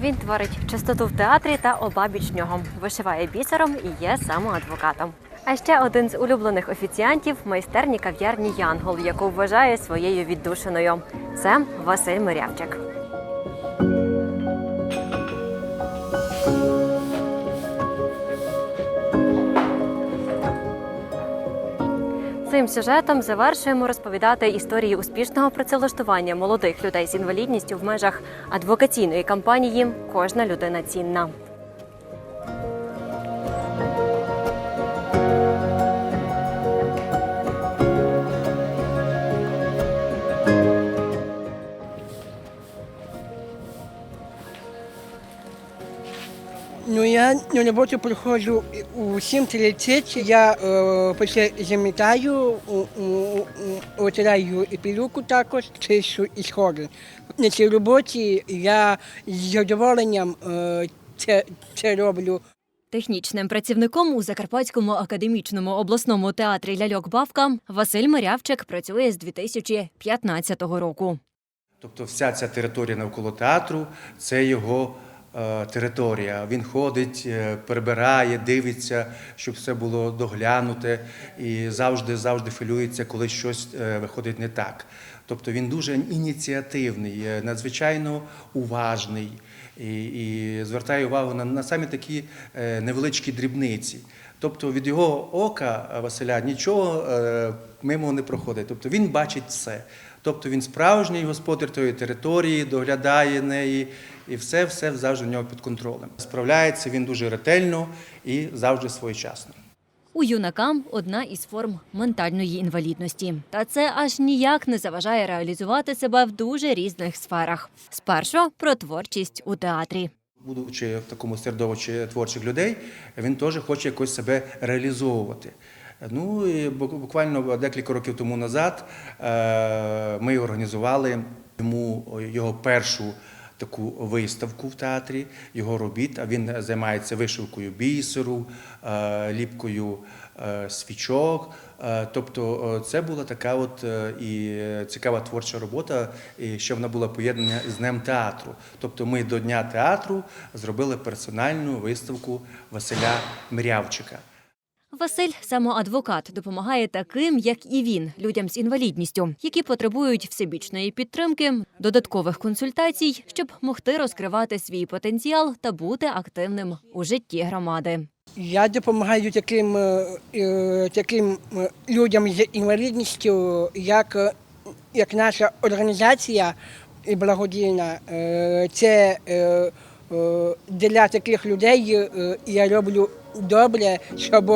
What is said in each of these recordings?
Він творить чистоту в театрі та обабіч нього, вишиває бісером і є самоадвокатом. А ще один з улюблених офіціантів майстерні кав'ярні Янгол, яку вважає своєю віддушиною. Це Василь Мирявчик. Сюжетом завершуємо розповідати історії успішного працевлаштування молодих людей з інвалідністю в межах адвокаційної кампанії Кожна людина цінна. Я на роботу приходжу у 7.30, я е, після замітаю, витираю і пилюку також, чищу і сходи. На цій роботі я з задоволенням е, це, це роблю. Технічним працівником у Закарпатському академічному обласному театрі Ляльок Бавка Василь Мирявчик працює з 2015 року. Тобто вся ця територія навколо театру це його територія. Він ходить, е, прибирає, дивиться, щоб все було доглянуте і завжди завжди хвилюється, коли щось е, виходить не так. Тобто він дуже ініціативний, е, надзвичайно уважний і, і звертає увагу на, на самі такі е, невеличкі дрібниці. Тобто від його ока е, Василя нічого е, мимо не проходить. Тобто він бачить все. Тобто він справжній господар тої території, доглядає неї, і все, все завжди в нього під контролем. Справляється він дуже ретельно і завжди своєчасно. У юнакам одна із форм ментальної інвалідності. Та це аж ніяк не заважає реалізувати себе в дуже різних сферах. Спершу про творчість у театрі. Будучи в такому середовищі творчих людей, він теж хоче якось себе реалізовувати. Ну і буквально декілька років тому назад е, ми організували йому його першу таку виставку в театрі його робіт. А він займається вишивкою бісеру, е, ліпкою е, свічок. Тобто це була така от і цікава творча робота, і що вона була поєднана з Днем театру. Тобто ми до Дня театру зробили персональну виставку Василя Мрявчика. Василь самоадвокат допомагає таким, як і він, людям з інвалідністю, які потребують всебічної підтримки, додаткових консультацій, щоб могти розкривати свій потенціал та бути активним у житті громади. Я допомагаю таким, е, е, таким е, людям з інвалідністю, як, як наша організація і благодійна. Це для таких людей я роблю добре, щоб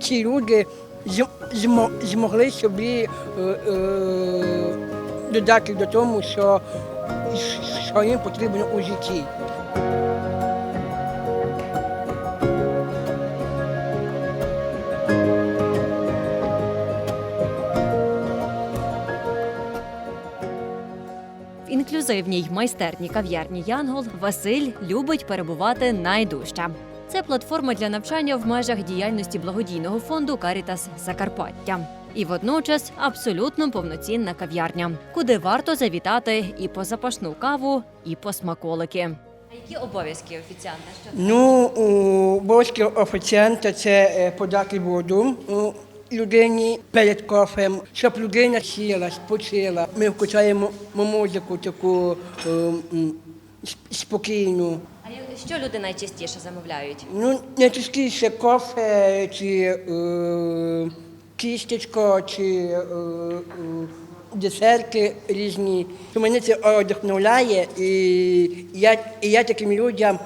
ці люди зм- змогли собі е, е, додати до тому, що, що їм потрібно у житті. Інклюзивній майстерні кав'ярні Янгол Василь любить перебувати найдужче. Це платформа для навчання в межах діяльності благодійного фонду Карітас Закарпаття. І водночас абсолютно повноцінна кав'ярня, куди варто завітати і по запашну каву, і по смаколики. А які обов'язки офіціанта? Ну, обов'язки офіціанта це е, подати воду людині перед кофем, щоб людина сіла, спочила. Ми включаємо музику таку е, спокійну. Що люди найчастіше замовляють? Ну, найчастіше кофе чи е, кістечко, чи е, е, десерти різні. Мене це одохновляє, і я, і я таким людям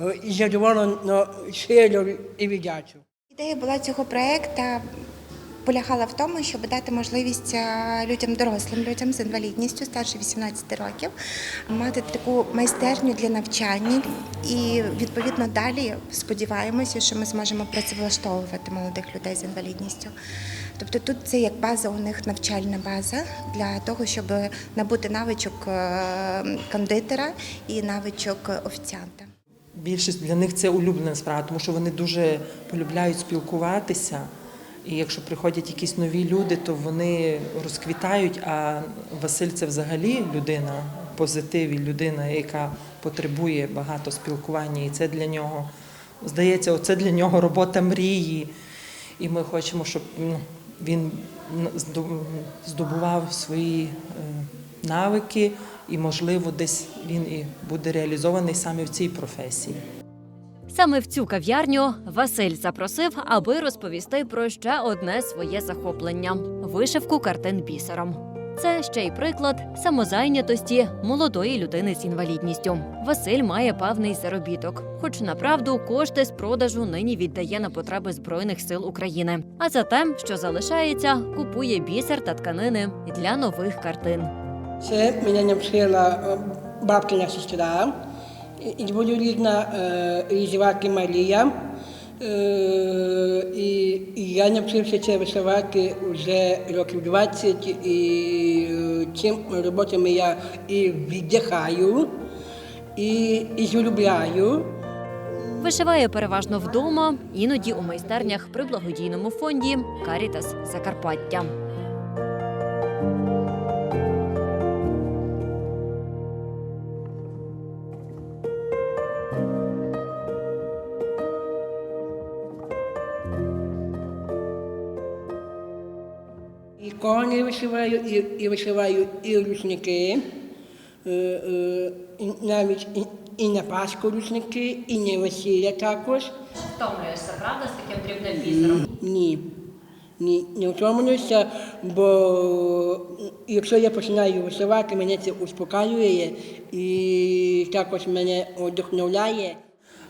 е, задоволено щиро і віддячу. Ідея була цього проекту полягала в тому, щоб дати можливість е, людям, дорослим людям з інвалідністю старше 18 років, мати таку майстерню для навчання. І відповідно далі сподіваємося, що ми зможемо працевлаштовувати молодих людей з інвалідністю. Тобто тут це як база у них навчальна база для того, щоб набути навичок е, кондитера і навичок офіціанта. Більшість для них це улюблена справа, тому що вони дуже полюбляють спілкуватися. І якщо приходять якісь нові люди, то вони розквітають. А Василь це взагалі людина позитиві, людина, яка потребує багато спілкування, і це для нього здається, це для нього робота мрії. І ми хочемо, щоб ну, він здобував свої е, навики, і, можливо, десь він і буде реалізований саме в цій професії. Саме в цю кав'ярню Василь запросив, аби розповісти про ще одне своє захоплення вишивку картин бісером. Це ще й приклад самозайнятості молодої людини з інвалідністю. Василь має певний заробіток, хоч направду кошти з продажу нині віддає на потреби збройних сил України. А за те, що залишається, купує бісер та тканини для нових картин. Це мене навчила е, бабкина сестра, і- і е, звати Марія. Е, І я навчився це вишивати вже років 20, і е, цим роботами я і віддихаю, і, і злюбляю. Вишиває переважно вдома, іноді у майстернях при благодійному фонді Карітас Закарпаття. Коні вишиваю, і, і вишиваю і рушники, е, е, і навіть і, і на Пасху рушники, і на весілля також. Втомлюєшся, правда, з таким дрібним бісером? Ні. Ні, не втомлююся, бо якщо я починаю вишивати, мене це успокаює і також мене вдохновляє.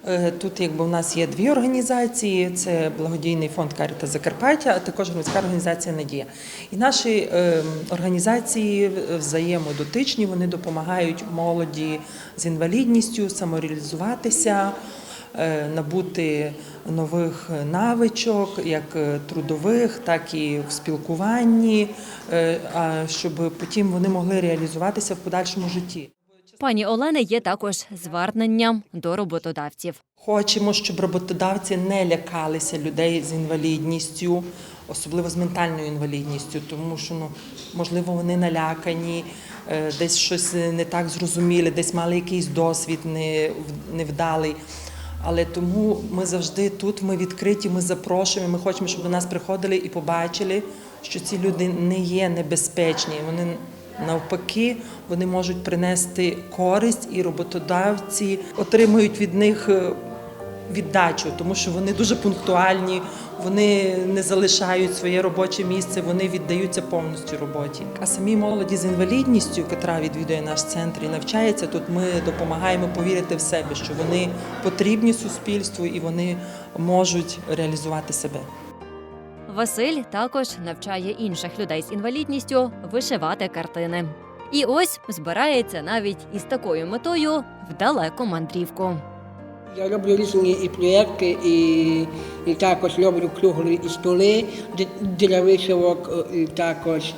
Е, Тут якби у нас є дві організації: це благодійний фонд Каріта Закарпаття, а також громадська організація Надія. І наші е, організації взаємодотичні, вони допомагають молоді з інвалідністю самореалізуватися, е, набути нових навичок, як е, трудових, так і в спілкуванні, щоб потім вони могли реалізуватися в подальшому житті. Пані Олени є також зверненням до роботодавців. Хочемо, щоб роботодавці не лякалися людей з інвалідністю, особливо з ментальною інвалідністю, тому що ну можливо вони налякані, е, десь щось не так зрозуміли, десь мали якийсь досвід невдалий. Але тому ми завжди тут, ми відкриті, ми запрошуємо. Ми хочемо, щоб до нас приходили і побачили, що ці люди не є небезпечні. Вони навпаки, вони можуть принести користь, і роботодавці отримують від них е, віддачу, тому що вони дуже пунктуальні, вони не залишають своє робоче місце, вони віддаються повністю роботі. А самі молоді з інвалідністю, яка відвідує наш центр і навчається тут, ми допомагаємо повірити в себе, що вони потрібні суспільству і вони можуть реалізувати себе. Василь також навчає інших людей з інвалідністю вишивати картини. І ось збирається навіть із такою метою в далеку мандрівку. Я роблю різні і проєкти, і, і також роблю круглі і столи для вишивок, е, і також.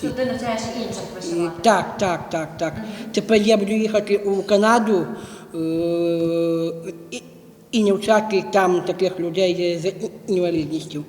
Ти навчаєш інших І, так, так, так, так. Тепер я буду їхати у Канаду е, і, і навчати там таких людей з інвалідністю.